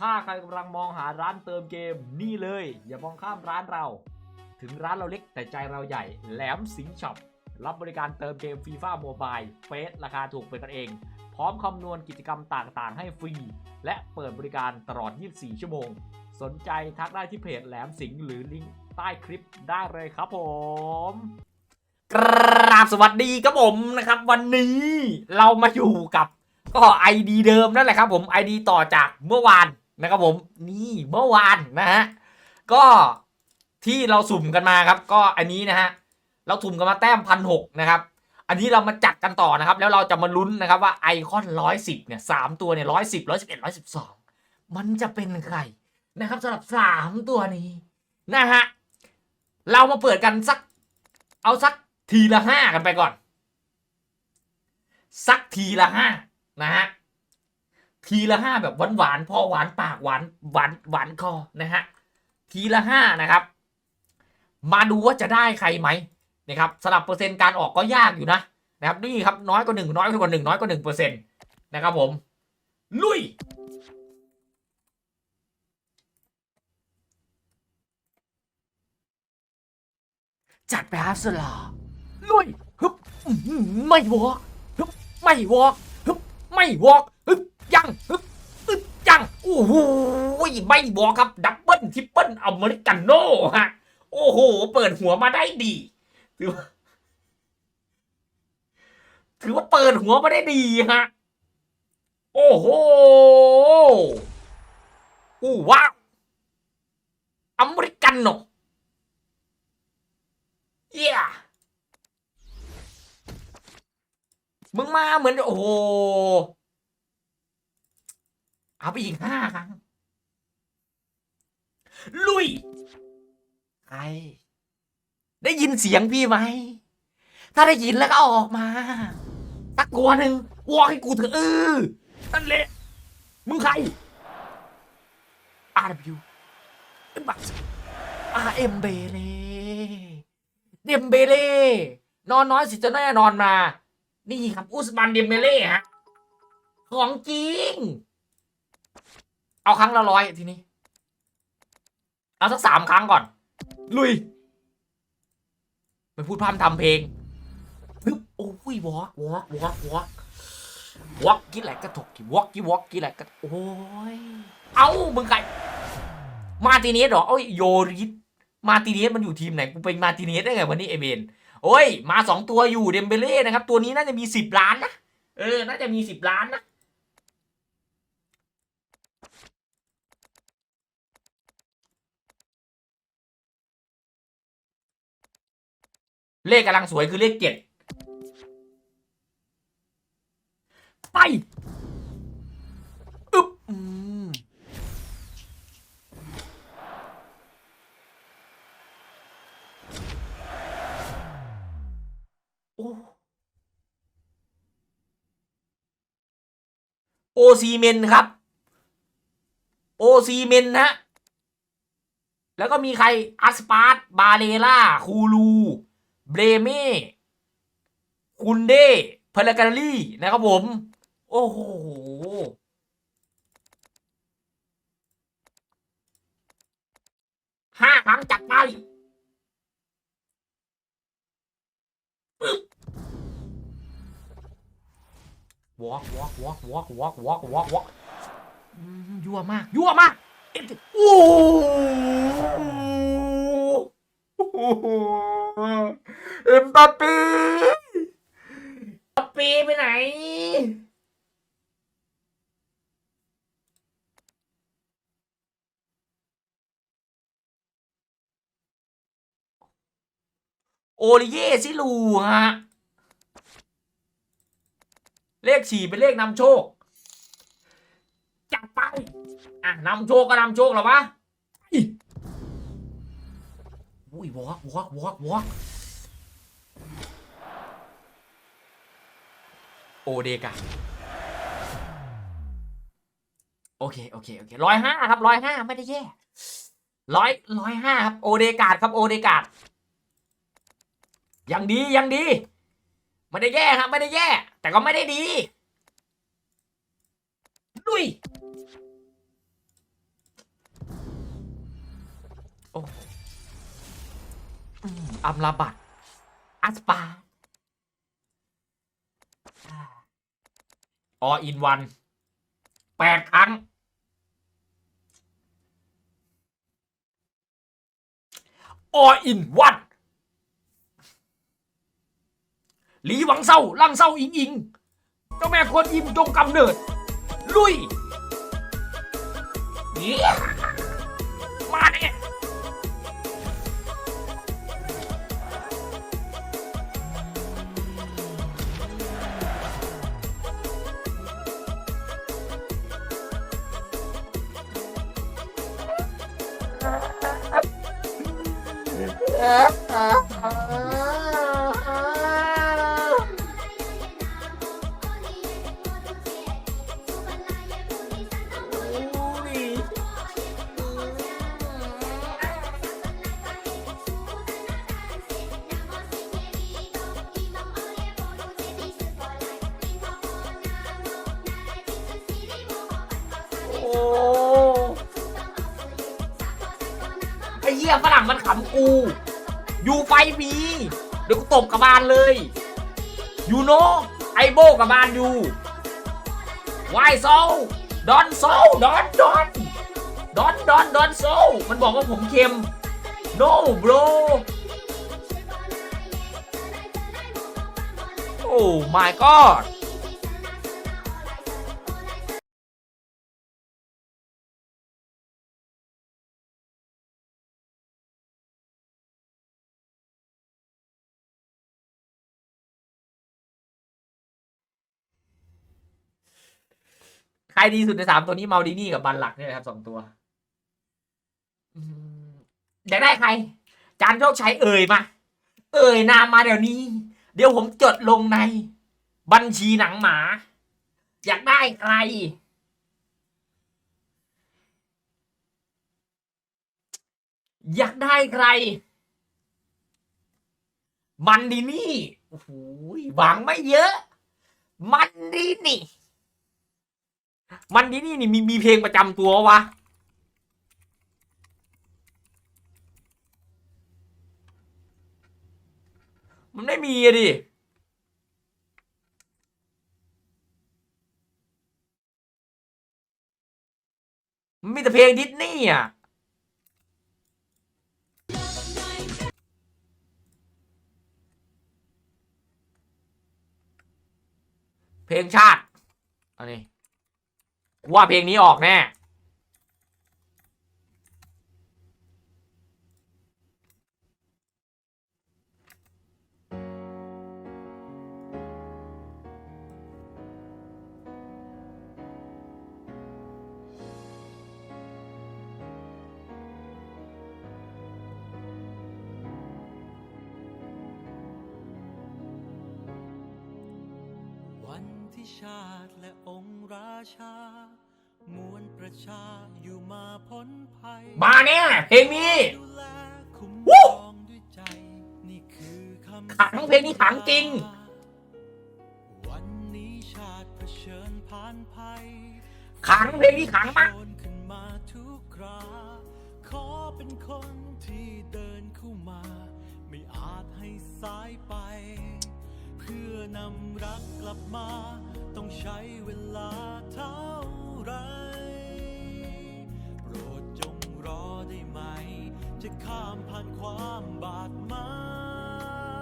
ถ้าใครกำลังมองหาร้านเติมเกมนี่เลย อย่ามองข้ามร้านเรา ถึงร้านเราเล็กแต่ใจเราใหญ่ แหลมสิงช็อปรับบริการเติมเกมฟีฟ่าโมบายเฟสราคาถูกเป็นกันเอง พร้อมคำนวณกิจกรรมต่างๆ ให้ฟรี และเปิดบริการตลอด 24 ชั่วโมง สนใจทักได้ที่เพจแหลมสิงหรือลิงก์ใต้คลิปได้เลยครับผมกราบสวัสดีครับผมนะครับ วันนี้เรามาอยู่กับก็ ID เดิมนั่นแหละครับผม ID ต่อจากเมื่อวาน นะครับผมนี่เมื่อวานนะฮะก็ที่เราสุ่มกันมาครับ ก็อันนี้นะฮะเราสุ่มกันมาแต้มพันหกนะครับอันนี้เรามาจัดกันต่อนะครับ แล้วเราจะมาลุ้นนะครับว่าไอคอนร้อยสิบเนี่ยสามตัวเนี่ยร้อยสิบร้อยสิบเอ็ดร้อยสิบสองมันจะเป็นใครนะครับสำหรับสามตัวนี้นะฮะเรามาเปิดกันสัก เอาสักทีละห้ากันไปก่อน สักทีละห้านะฮะ ทีละห้าแบบหวานหวานๆพอหวานปากหวานหวานหวานคอนะฮะทีละห้านะครับ มาดูว่าจะได้ใครไหมนะครับสลับเปอร์เซ็นต์การออกก็ยากอยู่นะนะครับนี่ครับน้อยกว่าหนึ่งน้อยกว่าหนึ่งน้อยกว่าหนึ่งเปอร์เซ็นต์นะครับผมลุยจัดไปครับสลาลุยฮึบไม่วอกฮึบไม่วอกฮึบไม่วอกฮึบ ยังฮึบฮึบยังโอ้โหไม่วอกครับ ดับเบิลทริปเปิลอเมริกันโน่ฮะ โอ้โห เปิดหัวมาได้ดี ถือว่าถือว่าเปิดหัวมาได้ดีฮะ โอ้โหอู้ว้าวอเมริกันโน่เยี่ยมึงมาเหมือน โอ้โห เอาไปอีกห้าครั้ง ลุย ใคร ได้ยินเสียงพี่ไหม ถ้าได้ยินแล้วก็ออกมาสักกัวหนึ่งวอกให้กูเถอะเออนั่นแหละ มึงใคร RW บัต RM เบเล่เดมเบเล่นอนน้อยสิจะแน่นอนมา นี่ครับอุสมันเดมเบเล่ฮะ ของจริง เอาครั้งละร้อยทีนี้ เอาสักสามครั้งก่อน ลุยไม่พูดพร่ำทำเพลงปึ๊บโอ้ยวอกวอกวอกวอกวอกกี่แหลกกระถกกี่วอกกี่วอกกี่แหลกกระโอ้ยเอามึงใครมาติเนสเหรอเอ้ยโยริสมาติเนสมันอยู่ทีมไหนกูเป็นมาติเนสได้ไงวันนี้เอเบนโอ้ย มาสองตัวอยู่เดมเบเล่นะครับ ตัวนี้น่าจะมีสิบล้านนะเออ น่าจะมีสิบล้านนะ เลขกำลังสวยคือเลขเจ็ดไปอึ๊บโอ้โอซีเมนครับ โอซีเมนนะแล้วก็มีใครอัสปาร์ตบาเลล่าคูลู เบรเม่คุนเดเพลการีนะครับผม โอ้โหห้าครั้งจัดไปวอล์กวอล์กวอล์กวอล์กวอล์กวอล์กวอล์กวอล์กยั่วมากยั่วมากโอ้โห เอ็มบัปปี้บัปปี้ไปไหน โอริเย่ซิลูฮะ เลขสี่เป็นเลขนำโชค จับไป อะนำโชคก็นำโชคหรอวะอิอุ้ยวอกวอกวอกวอก โอเดกาโอเค โอเค โอเคร้อยห้าครับร้อยห้าไม่ได้แย่ร้อยร้อยห้าครับ โอเดกาดครับโอเดกาดยังดียังดี ไม่ได้แย่ครับ ไม่ได้แย่ แต่ก็ไม่ได้ดีดุยโอ้อัมลาบัตอัสปา ออินวันแปดครั้ง ออินวันหลีหวังเศร้าลั่งเศร้าอิงอิงเจ้าแม่ควรอิมจงกำเนิด ลุยเหี้ยมาเนี่ย ไอ้เหี้ยฝรั่งมันขำกู ยู่ไฟมีเดี๋ยวกูตบกับบานเลยยูโนไอโบกับบานอยู่วายโซดอนโซดอนดอนดอนดอนดอนโซมันบอกว่าผมเค็ม no bro โอ้ my god รดีสุดในสามตัวนี้เมาดินี่กับบันหลักเนี่ยนะครับสองตัวอืมอยากได้ใคร จานโชคชัยเอ่ยมา เอ่ยนามมาเดี๋ยวนี้ เดี๋ยวผมจดลงใน บัญชีหนังหมา อยากได้ใคร อยากได้ใคร มันดีนี่โอ้โหหวังไม่เยอะ มันดีนี่ มันดีนี่นี่มีมีเพลงประจำตัววะมันไม่มีอะดิมันมีแต่เพลงดิสนีย์อะเพลงชาติอันนี้ ว่าเพลงนี้ออกแน่วันที่ชาติและองค์ราชา มวลประชาอยู่มาพ้นภัยมาแน่เพลงนี้ดูแลคุ้มวู้ครองด้วยใจนี่คือคำขังเพลงนี้ขังจริง วันนี้ชาติเผชิญผ่านภัยขังเพลงนี้ขังมากโดนขึ้นมาทุกคราขอเป็นคนที่เดินเข้ามา ไม่อาจให้สายไป เพื่อนำรักกลับมา ต้องใช้เวลาเท่า ไร โปรดจงรอได้ไหม จะข้ามผ่านความบาดหมา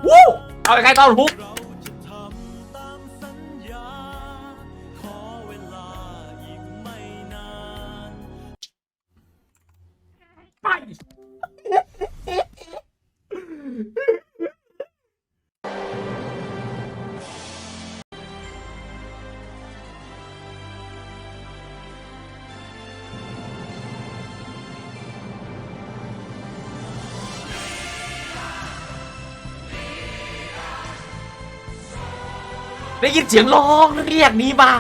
ง วู้เอาไปใครต้อนฮุก เรา ได้ยินเสียงร้องเรียกนี้เปล่า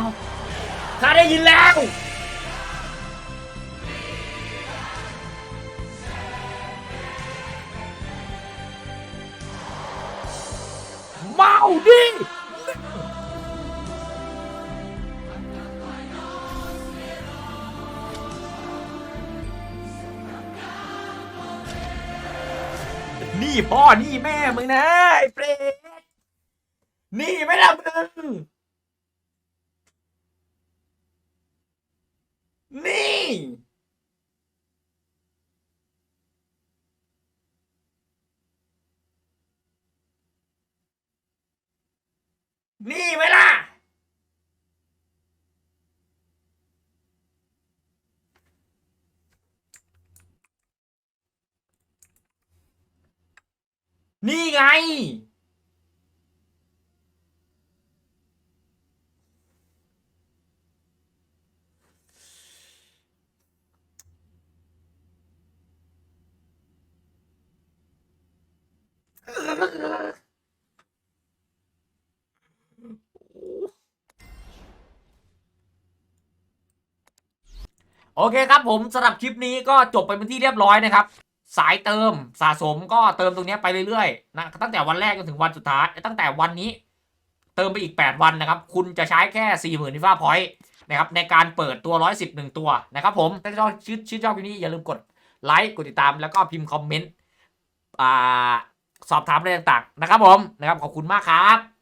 ข้าได้ยินแล้ว เมาดินี่พ่อ นี่แม่มึงนะ ไอ้เปรต นี่ไม่ละมึง นี่ นี่ไหมล่ะนี่ไง โอเคครับผมสำหรับคลิปนี้ก็จบไปเป็นที่เรียบร้อยนะครับ สายเติมสะสมก็เติมตรงนี้ไปเรื่อยๆนะตั้งแต่วันแรกจนถึงวันสุดท้าย ตั้งแต่วันนี้ เติมไปอีก 8 วันนะครับ คุณจะใช้แค่ 40,000นิฟ้าพอยต์นะครับในการเปิดตัว 110หนึ่งตัวนะครับผมถ้าชอบชื่นชื่นชอบคลิปนี้อย่าลืมกดไลค์กดติดตามแล้วก็พิมพ์คอมเมนต์สอบถามอะไรต่างๆนะครับผมนะครับขอบคุณมากครับ